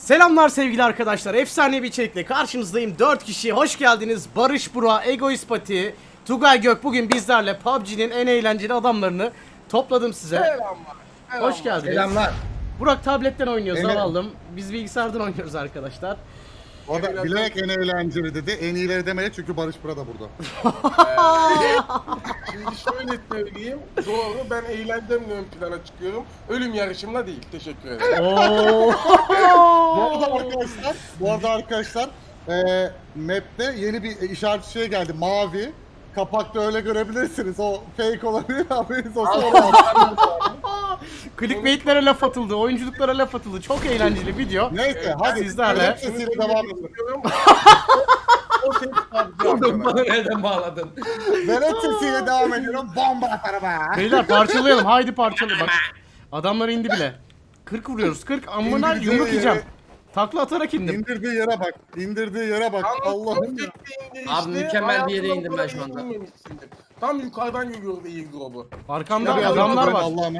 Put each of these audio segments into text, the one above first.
Selamlar sevgili arkadaşlar. Efsane bir içerikle karşınızdayım. 4 kişi hoş geldiniz. Barış Bura, Egoist Pati, Tugay Gök bugün bizlerle PUBG'nin en eğlenceli adamlarını topladım size. Selamlar. Hoş geldiniz. Selamlar. Burak tabletten oynuyor Evet. zavalım. Biz bilgisayardan oynuyoruz arkadaşlar. O da bilerek en eğlenceli dedi. En iyileri demedi çünkü Barış burada burada. Şimdi şöyle söyleyeyim. Doğru ben eğlencemin ön plana çıkıyorum. Ölüm yarışımla değil. Teşekkür ederim. Oo. bu arada arkadaşlar, bu arada arkadaşlar eee map'te yeni bir işaret şey geldi. Mavi. Kapakta öyle görebilirsiniz. O fake olabilir haberiniz olsun. Clickbait'lere laf atıldı, oyunculuklara laf atıldı. Çok eğlenceli video. Neyse hadi Sizlerle. Sesiyle devam edelim. O ses Oğlum bana nereden bağladın? Velet sesiyle devam ediyorum. Bomba atarım ha. Beyler parçalayalım. Haydi parçalayalım. Bak. Adamlar indi bile. 40 vuruyoruz. 40 amına İndirdiği yumruk yere- yiyeceğim. Takla atarak indim. İndirdiği yere bak. İndirdiği yere bak. Allah'ım ya. Abi mükemmel bir yere indim ben şu anda. Tam yukarıdan geliyor airdrop'u. Arkamda Bir adamlar adam var. Allah'ım.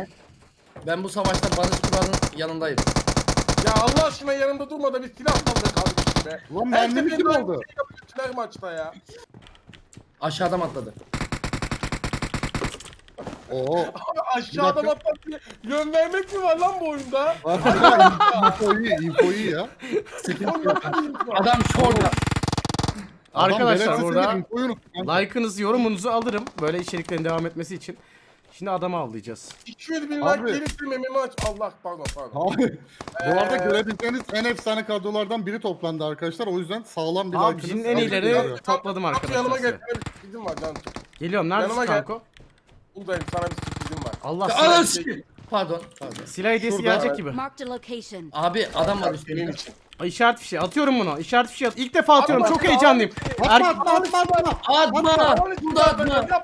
Ben bu savaşta Barış Kural'ın yanındayım. Ya Allah aşkına yanımda durma da bir silah be kardeşim be. Ulan Her mermimi kim seferinde aynı aldı? şeyi yapıyorlar maçta ya. Aşağıdan atladı. Oo. Abi aşağıdan dakika. atmak diye yön vermek mi var lan bu oyunda? info iyi, info iyi ya. Sıkıntı yok. Adam şorda. Arkadaşlar Adam burada velet sesiyle infoyu unuttu. like'ınızı, yorumunuzu alırım. Böyle içeriklerin devam etmesi için. Şimdi adamı avlayacağız. 200 bin Abi. like gelirse mememi aç. Allah pardon pardon. Abi bu arada Ee, görebileceğiniz en efsane kadrolardan biri toplandı arkadaşlar. O yüzden sağlam bir PUBG'nin like'ınız en var. iyileri topladım arkadaşlar yanıma size. gel. sürprizim var Can. Geliyorum neredesin Yanıma gel. kanko? Buradayım sana bir sürprizim var. Allah silah, sikeyim. Pardon. Pardon. silah hediyesi Şurada. gelecek gibi. Marked a location. Abi adam var Senin üstünde. için. Ay, İşaret fişeği atıyorum bunu. İşaret fişeği at. İlk defa atıyorum. Atma, Çok atma, heyecanlıyım. Atma Er- atma atma atma. Atma. Burada atma. Yapma.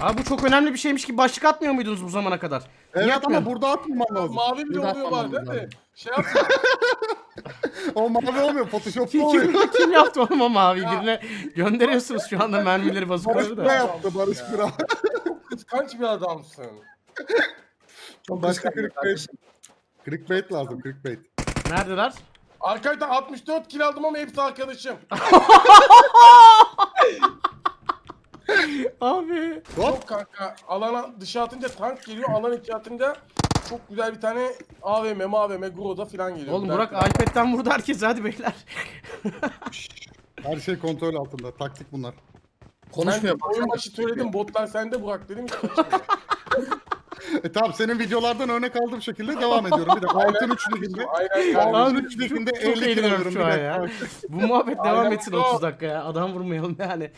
Abi bu çok önemli bir şeymiş gibi başlık atmıyor muydunuz bu zamana kadar? Niye Evet ama atmıyorsun? burada atmaman lazım. Mavi bile Burada oluyor atmamam bazen de. lazım. Şey yapma. O mavi olmuyor. Photoshop'ta Kim, oluyor. kim, kim yaptı oğlum o mavi birine gönderiyorsunuz şu anda mermileri Barış bazukaları Bira da. yaptı Barış Bira. Kıskanç bir adamsın. Çok Başka clickbait. Clickbait lazım clickbait. Neredeler? Arkadaşlar 64 kill aldım ama hepsi arkadaşım. Abi. Yok kanka alana dışa atınca tank geliyor. Alan içi atınca çok güzel bir tane AVM, AVM, Groza falan geliyor. Oğlum Burak dakika. iPad'den vurdu herkese hadi beyler. Her şey kontrol altında. Taktik bunlar. Konuşmuyor. Ben oyun başı söyledim botlar sende Burak dedim. E tamam senin videolardan örnek aldığım şekilde devam ediyorum. Bir de altın 3 liginde. Altın kardeşim. üç liginde Çok 50 kilo şu an dakika. ya. Bu muhabbet devam etsin o. 30 dakika ya. Adam vurmayalım yani.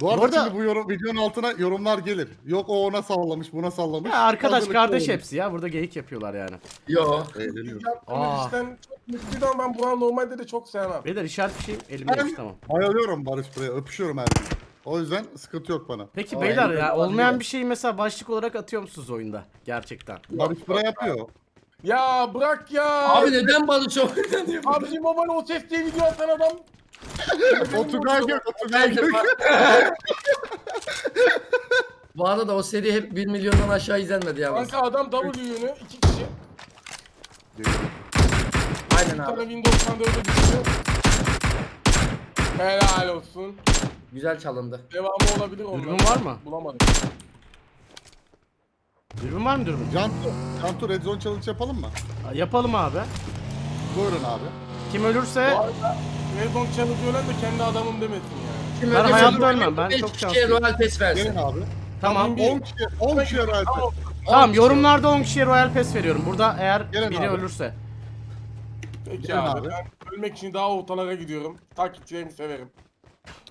Bu arada, Bu arada- şimdi bu yorum, videonun altına yorumlar gelir. Yok o ona sallamış, buna sallamış. Ya arkadaş Hazırlıklı kardeş olun. hepsi ya. Burada geyik yapıyorlar yani. Yo. Eğleniyor. Yaptığımız Aa. işten çok mutluyum ama ben Burak'ı normalde de çok sevmem. Beyler işaret fişeğim elimdeymiş tamam. Bayılıyorum Barış buraya. Öpüşüyorum her gün. O yüzden sıkıntı yok bana. Peki Aa, beyler elimde ya olmayan bir şeyi mesela başlık olarak atıyor musunuz oyunda? Gerçekten. Barış buraya yapıyor. Ya bırak ya. Abi neden Barış oynanıyor? PUBG Mobile o ses diye video atan adam. O Tugay Gök, o Tugay Gök. Bu arada o seri hep 1 milyondan aşağı izlenmedi yalnız. Kanka adam W yönü iki kişi. Aynen Bir tane abi. Windows 94'e düşüyor. Helal olsun. Güzel çalındı. Devamı olabilir ondan. Dürbün var mı? Bulamadım. Dürbün var mı dürbün? Cantu, Cantu Red Zone Challenge yapalım mı? Yapalım abi. Buyurun abi. Kim Bu ölürse arada Redon Challenge ölen de kendi adamım demesin yani. Kim Ben öldürse hayatta ölmem, ben beş çok kişiye şanslıyım. Royal Pass versin. Gelin abi. tamam. Bir- 10 kişi, 10 kişiye Royal Pass. Tamam. Tamam yorumlarda 10 kişiye Royal Pass veriyorum. Burada eğer Gelin biri abi. ölürse. Peki Gelin abi. abi. Ben ölmek için daha ortalara gidiyorum. Takipçilerimi severim.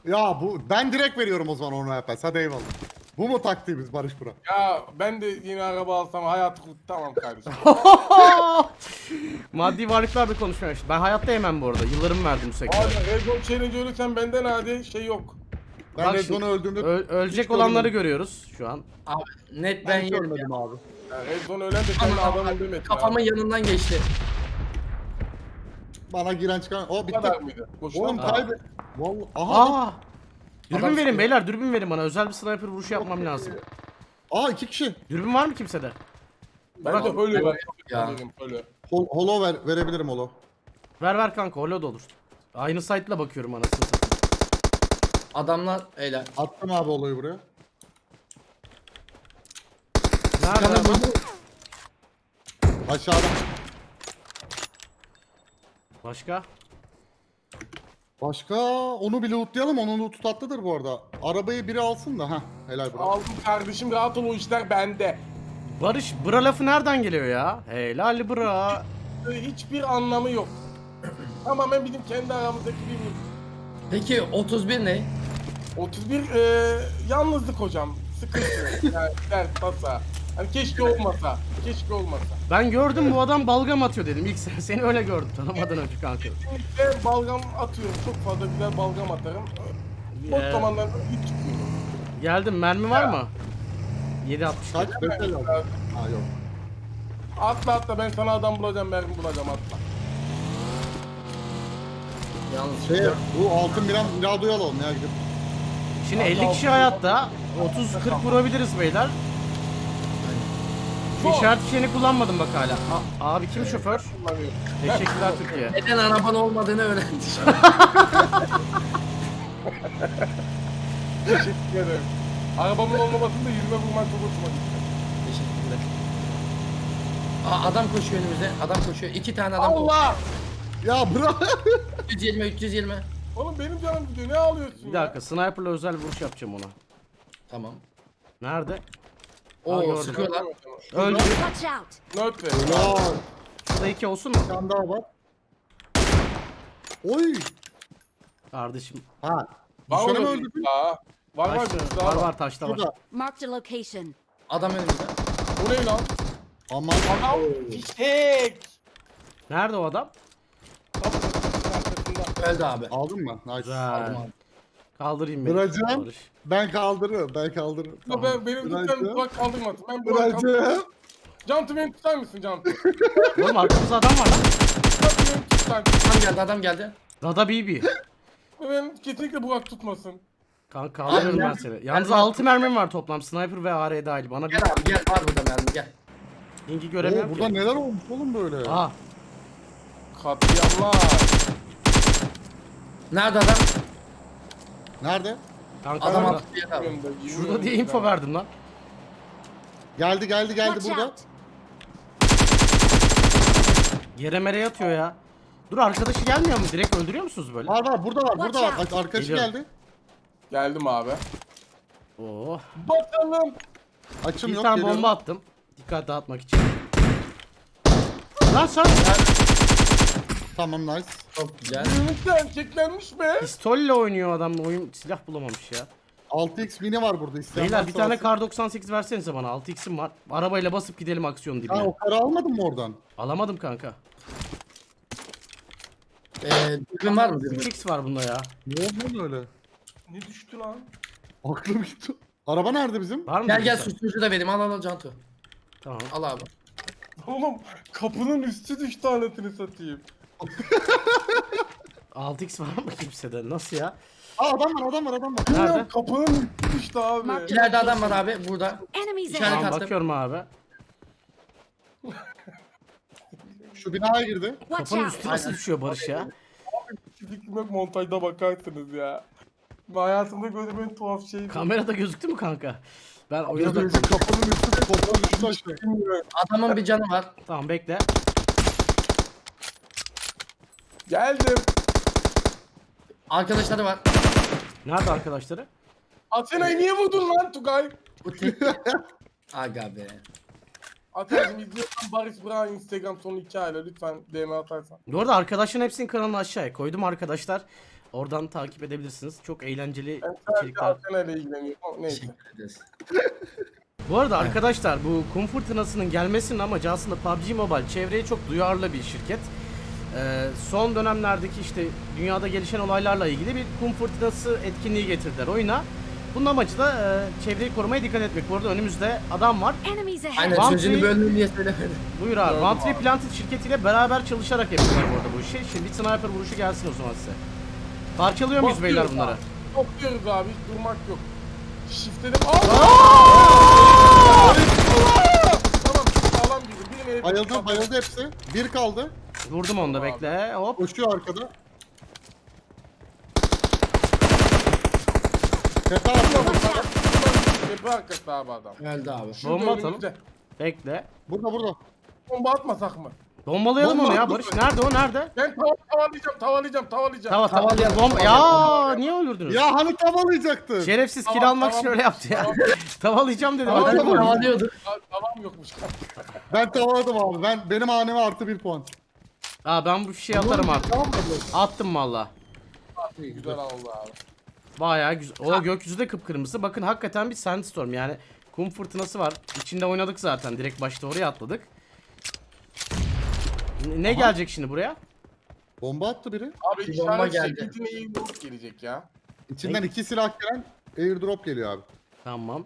Ya bu ben direkt veriyorum o zaman onu Royal Pass. Hadi eyvallah. Bu mu taktiğimiz Barış Burak? Ya ben de yeni araba alsam hayatı kurtamam kardeşim. Maddi varlıklar da konuşmuyor. Ben hayatta yemem bu arada. Yıllarımı verdim bu sektöre. Abi Redon Challenge ölürsen benden hadi şey yok. Ben Bak şimdi, Zone'u öldüğümde Ö- ölecek olanları görüyoruz şu an. Abi net ben ben hiç yerim ya. ölmedim abi. Ya Redon ölen de kendi Ama adamım demesin. Kafamın yanından geçti. Bana giren çıkan... O Bu bitti. kadar mıydı? Boşuna Oğlum mı? kaybe... Vallahi... Aha. Aa! Dürbün Adam verin sıkıyor. beyler dürbün verin bana. Özel bir sniper vuruşu yapmam lazım. Aa iki kişi. Dürbün var mı kimsede? Ben de öyle ben. Ya. Hol holo ver, verebilirim holo. Ver ver kanka holo da olur. Aynı site'la bakıyorum anasını satayım. Adamlar eyle. Attım abi holoyu buraya. Nerede adam? Aşağıda. Başka? Başka onu bir lootlayalım. Onun lootu tatlıdır bu arada. Arabayı biri alsın da. ha helal bro. Aldım kardeşim rahat ol o işler bende. Barış bra lafı nereden geliyor ya? Helal bra. Hiçbir anlamı yok. Tamamen bizim kendi aramızdaki bir Peki 31 ne? 31 e, yalnızlık hocam. Sıkıntı. Yani dert tasa. Hani keşke olmasa. Keşke olmasa. Ben gördüm bu adam balgam atıyor dedim. İlk sen, seni öyle gördüm tanımadan önce kanka. Kesinlikle balgam atıyorum. Çok fazla güzel balgam atarım. Bot Ee, zamanlarda hiç çıkmıyor. Geldim mermi var mı? 7.60. Kaç? El. Ha yok. Atla atla ben sana adam bulacağım, mermi bulacağım atla. Yalnız Şey, bu altın miram miradoyu alalım ya gidip. Şimdi Allah 50 kişi hayatta 30-40 vurabiliriz beyler. İşaret fişeğini kullanmadım bak hala. A- abi kim şoför? Kullanıyorum. Teşekkürler Türkiye. neden araban olmadığını öğrendi. Teşekkür ederim. Arabamın olmamasında yüzüme vurman çok hoşuma gitti. Teşekkürler. Aa, adam koşuyor önümüzde. Adam koşuyor. İki tane adam koşuyor. Allah! Ya bro. 320 320. Oğlum benim canım gidiyor, ne ağlıyorsun Bir dakika sniperla özel vuruş yapacağım ona. Tamam. Nerede? Oo sıkıyorlar. Öldü. Watch out! Ver. Ya Şurada iki olsun mu? bir tane daha var. Oy. Kardeşim. Ha. Var Düşmanı mı? Daha? Var var Taşta, var var. var taşta var. Şurada. Marked a location. Adam önümüzde. Bu ne lan? Aman. Adam fişek. Nerede o adam? Kapının arkasında. Öldü abi. Aldın mı? Nice. Güzel. Aldım abi. Kaldırayım beni. Bırakacağım. Barış. Ben kaldırırım. Ben kaldırırım. Ya ben, benim lütfen Bırakacağım. Burak kaldırmasın. Ben Burak kaldırmasın. Bırakacağım. Tutar mısın Cantı? Oğlum arkamızda adam var lan. Cantı beni tutar. Adam geldi adam geldi. Dada BB. Ben kesinlikle Burak tutmasın. Kanka kaldırırım ben seni. Yalnız 6 mermim var toplam. Sniper ve AR dahil. Bana bir Gel abi gel var burada mermi gel. linki Oo, göremiyorum burada ki. neler olmuş oğlum böyle? Aa, Katliamlar. Nerede adam? Nerede? kanka Adam şurada. attı yere abi. Şurada diye info verdim lan. Geldi geldi geldi Watch burada. out! Yere mere yatıyor ya. Dur arkadaşı gelmiyor mu? Direkt öldürüyor musunuz böyle? Var var burada var burada var. Watch Ar- Arkadaşı Geliyorum. geldi. Geldim abi. Oo. Bakalım. Açım Bir yok tane geliyorum. bomba attım. Dikkat dağıtmak için. Lan sen Tamam nice. Çok güzel. Yürümüşte erkeklenmiş be. pistolle oynuyor adam. Oyun silah bulamamış ya. 6x mini var burada isteyen Beyler varsa bir tane alsın. kar 98 versenize bana. 6x'im var. Arabayla basıp gidelim aksiyon Ha dibine. o karı almadın mı oradan? Alamadım kanka. Ee, dürbün var mı dürbün? 3x var bunda ya. Ne oldu lan öyle? Ne düştü lan? Aklım gitti. Araba nerede bizim? Var mı? Gel gel susturucu da vereyim al al al Cantu. Tamam. Al abi. Oğlum kapının üstü düştü anasını satayım. 6x var mı kimsede? Nasıl ya? Aa adam var adam var adam var. Nerede? Kapının üstü düştü abi. Mark- İleride adam var abi burada. Enemies İçeride ahead! Tamam attım. bakıyorum abi. Şu binaya girdi. Watch Kapının out! üstü nasıl düşüyor Barış ya? Yok montajda bakarsınız ya. Ben hayatımda gördüğüm en tuhaf şey. Kamerada gözüktü mü kanka? Ben oyuna kapının üstü koptu düştü aşağı. Bilmiyorum. Adamın bir canı var. Tamam bekle. Geldim. Arkadaşları var. Nerede arkadaşları? Athena'yı niye vurdun lan Tugay? Bu tek. Aga be. Athena'cım izliyorsan Barış Brown Instagram sonu 2 ayla lütfen DM atarsan. Bu arada arkadaşların hepsinin kanalını aşağıya koydum arkadaşlar. Oradan takip edebilirsiniz. Çok eğlenceli Ben sadece içerikler. Athena ile ilgileniyorum. Neyse. Teşekkür ederiz. Bu arada arkadaşlar bu kum fırtınasının gelmesinin amacı aslında PUBG Mobile çevreye çok duyarlı bir şirket. Ee, son dönemlerdeki işte dünyada gelişen olaylarla ilgili bir kum fırtınası etkinliği getirdiler oyuna. Bunun amacı da e, çevreyi korumaya dikkat etmek. Bu arada önümüzde adam var. Aynen One sözünü three- böldüm diye söylemedim. Buyur abi. Gördüm One Tree. Planted şirketiyle beraber çalışarak yapıyorlar bu arada bu işi. Şimdi bir sniper vuruşu gelsin o zaman size. Parçalıyor muyuz beyler Bakıyoruz bunları? abi. Topluyoruz abi hiç durmak yok. Shiftledim. Aa! Tamam sağlam Hepsi Bayıldı bayıldı hepsi. Bir kaldı. Vurdum onu da Tamam. bekle. Hop. Koşuyor arkada. Tepe arkada. Tepe arkası abi adam. Öldü abi. Şurada Bomba atalım. önümüzde. Bekle. Burada burada. Bomba atmasak mı? Bombalayalım Bomba onu ya. Barış. Nerede o nerede? Ben tav tavalayacağım, tavalayacağım, tavalayacağım. Tamam tamam. Tavalayalım, Bomba. Ya niye öldürdünüz? Ya hani tavalayacaktın? Şerefsiz kill Tamam, almak için tamam. öyle yaptı ya. Tamam. Tavalayacağım dedim. Tamam, Hadi tamam. bakalım. Havalıyorduk. Ta- Tavam yokmuş. Ben tavaladım abi. Ben benim haneme artı bir puan. Aa ben bu fişeği atarım artık. Tamam mı? Attım valla. Güzel oldu abi. Bayağı güzel. O gökyüzü de kıpkırmızı. Bakın hakikaten bir sandstorm yani. Kum fırtınası var. İçinde oynadık zaten. Direkt başta oraya atladık. Ne, ne gelecek şimdi buraya? Bomba attı biri. Abi Bir bomba işaret geldi. şirketine iyi vurup gelecek ya. İçinden iki silah gelen airdrop geliyor abi. Tamam.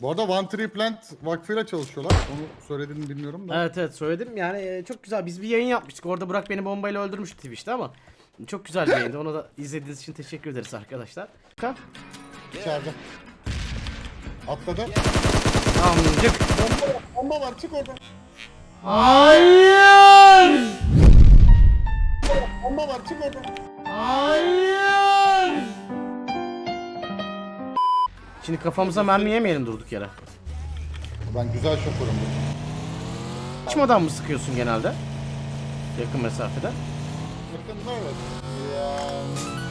Bu arada One Tree Plant vakfıyla çalışıyorlar. Onu söylediğini bilmiyorum da. Evet evet söyledim. Yani e, çok güzel. Biz bir yayın yapmıştık. Orada Burak beni bombayla öldürmüştü Twitch'te ama çok güzel bir yayındı. Onu da izlediğiniz için teşekkür ederiz arkadaşlar. Tamam. İçeride. Atladı. Amcık. Bomba var, bomba var. Çık oradan. Hayır! Bomba var. Çık oradan. Hayır! Şimdi kafamıza mermi yemeyelim durduk yere. Ben güzel şoförüm. Açmadan mı sıkıyorsun genelde? Yakın mesafede. Yakında evet. Ya.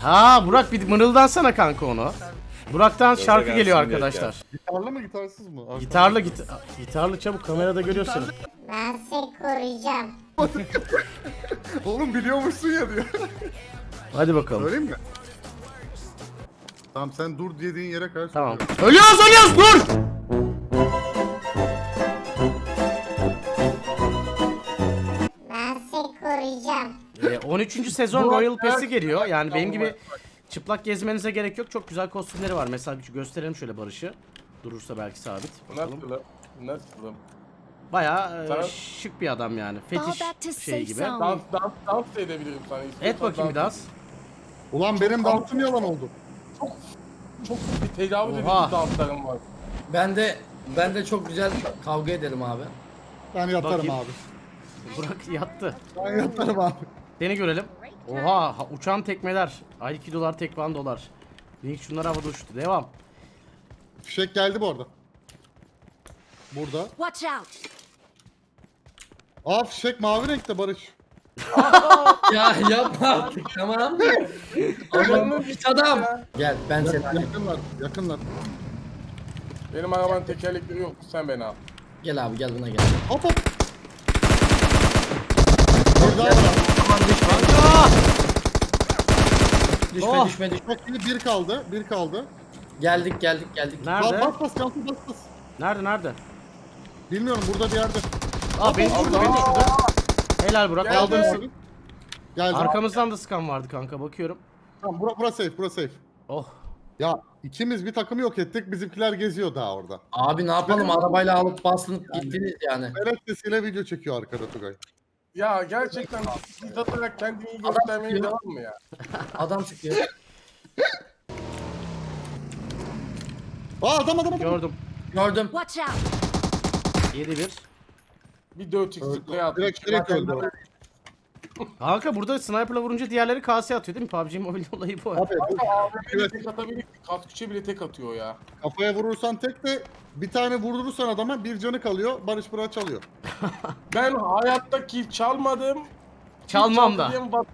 Ha Burak bir mırıldansana kanka onu. Burak'tan şarkı gelsin geliyor diye arkadaşlar. Gitarlı mı gitarsız mı? Arkadaş. Gitarlı git gitarlı çabuk kamerada görüyorsun. Ben seni koruyacağım. Oğlum biliyormuşsun ya diyor. Hadi bakalım. Söyleyeyim mi? Tamam sen dur dediğin yere karşı. Tamam. Ölüyoruz ölüyoruz dur! 13. sezon Royal Pass'i geliyor. Yani benim gibi çıplak gezmenize gerek yok. Çok güzel kostümleri var. Mesela bir gösterelim şöyle Barış'ı. Durursa belki sabit. Bakalım. Nasılım? Nasılım? Bayağı e, şık bir adam yani. Fetiş şey gibi. Dans, dans, dans da edebilirim sana. Et İstiyorsan bakayım bir dans. Ulan benim dansım yalan oldu. Çok bir tecavüz edici Oha. danslarım var. Ben de ben de çok güzel kavga ederim abi. Ben yatarım Bakayım. abi. Burak yattı. Ben yatarım abi. Seni görelim. Oha ha- uçan tekmeler. Aikidolar tekvandolar. Link şunlar havada uçtu. Devam. Fişek geldi bu arada. Burada. Watch out! Aa fişek mavi renkte Barış. Ya yapma artık tamam. Allah'ım bir adam. Gel ben seni alayım. Yakınlar, yakınlar. Benim arabanın tekerlekleri yok. Sen beni al. Gel abi gel buna gel. Hop hop. Bir daha var. Düşme. Aa! Düşme Oh. düşme düşme. Çok iyi bir kaldı, bir kaldı. Geldik geldik geldik. Bas Nerede? bas bas, cansı bas bas. Nerede nerede? Bilmiyorum burada bir yerde. Aa beni düşürdü beni düşürdü. Helal Burak Geldi. aldın Geldi. Geldi. Arkamızdan da sıkan vardı kanka bakıyorum. Tamam bura, bura safe, bura safe. Oh. Ya ikimiz bir takımı yok ettik, bizimkiler geziyor daha orada. Abi ne yapalım arabayla alıp bastınıp gittiniz yani. Belet sesiyle video çekiyor arkada Tugay. Ya gerçekten biz atarak kendini iyi göstermeye devam mı ya? Adam çıkıyor. Aa adam adam adam. Gördüm. Gördüm. Watch out! 7-1. Bir 4 x sprey attı. Direkt direkt öldü. Kanka burada sniperla vurunca diğerleri kaseye atıyor değil mi? PUBG Mobile olayı bu. Abi bu- Evet. tek atabilir. Kasküçe bile tek atıyor ya. kafaya vurursan tek de bir tane vurdurursan adama bir canı kalıyor. Barış Bırak çalıyor. Ben hayatta kill çalmadım. Çalmam da. Çaldım,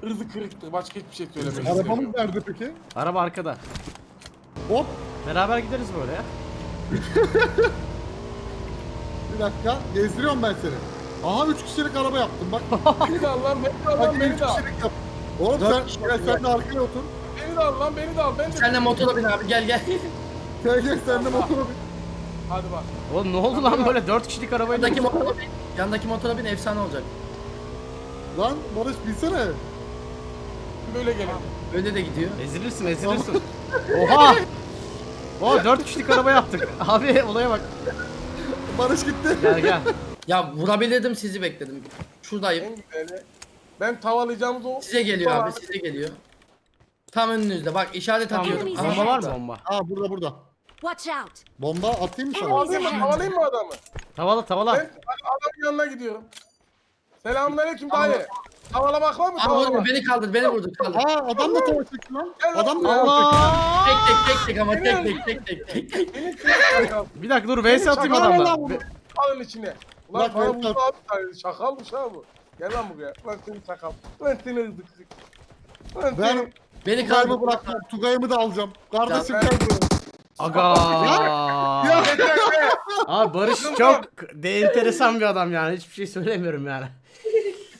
Hırzı kırıktı. Başka hiçbir şey söylemek Arabamız istemiyorum. nerede peki? Araba arkada. Hop Beraber gideriz böyle ya. bir dakika gezdiriyorum ben seni. Aha 3 kişilik araba yaptım bak. Beni de al lan, beni de al Bak lan, 3 beni de al. kişilik yap. Oğlum Dört sen, kişi gel sen de arkaya otur. Beni de al lan, beni de al. Ben de... Sen de motora bin abi gel gel. Gel gel sen de motora bin. Hadi bak. Oğlum ne oldu lan böyle 4 kişilik arabayla? Yandaki motora bin. Yandaki motora bin efsane olacak. Lan Barış binsene. Böyle gelin. Öyle de gidiyor. Ezilirsin ezilirsin. Oha! O 4 kişilik araba yaptık. Abi olaya bak. Barış gitti. Gel gel. Ya vurabilirdim sizi bekledim. Şuradayım. En güzeli. Ben tavalayacağımız o. Size geliyor abi size geliyor. Tam önünüzde bak işaret Tamam. atıyorum. Enemies Bomba var mı bomba? Aa burada burada. Watch out! Bomba atayım mı sana? Tavalayayım mı? Tavalayayım mı adamı? Tavala tavala. Ben adamın yanına gidiyorum. Selamünaleyküm dayı. Tavalamak var mı? Vurdu Tavalamak. beni kaldır beni vurdu kaldır. Aa adam da tava çekti lan. Gel lan Adam da tava çekti. Allah! Tek tek tek tek ama tek tek tek tek. Bir dakika dur VS atayım Çakal bu. Ve- Alın içine. Ulan Bak, bana vurdu abi tane. Şakalmış ha bu. Gel lan buraya. Lan seni çakal. Lan seni ızık ızık. Lan Ben seni. Beni kaldır. Tugay'ımı bırakmam. Tugay'ımı da alacağım. Kardeşim Ya gel buraya. Aga. Yeter be. Abi Barış çok de enteresan bir adam yani. Hiçbir şey söylemiyorum yani.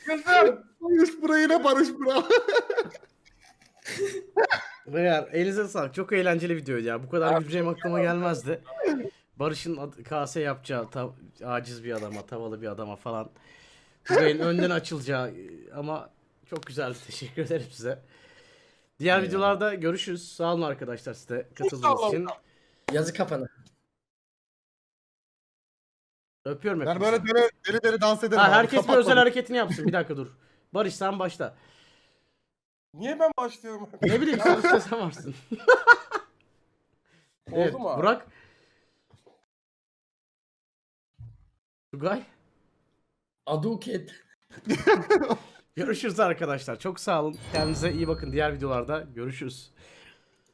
Kızım. Barış buraya yine Barış bura. Beyler elinize sağlık. Çok eğlenceli videoydu ya. Bu kadar güleceğim aklıma gelmezdi. Barış'ın kase yapacağı ta- aciz bir adama, tavalı bir adama falan. Tugay'ın önden açılacağı e, ama çok güzeldi. Teşekkür ederim size. Diğer videolarda görüşürüz. Sağ olun arkadaşlar size katıldığınız için. Yazı kafana. Öpüyorum Ben hepinizi. böyle deli deli, deli dans ederim. Ha, abi. herkes bir Kapat özel bana. hareketini yapsın. Bir dakika dur. Barış sen başla. Niye ben başlıyorum? Ne bileyim sen işte sen varsın. evet, Oldu mu abi? Burak. Tugay. Aduket. Görüşürüz arkadaşlar. Çok sağ olun. Kendinize iyi bakın. Diğer videolarda görüşürüz.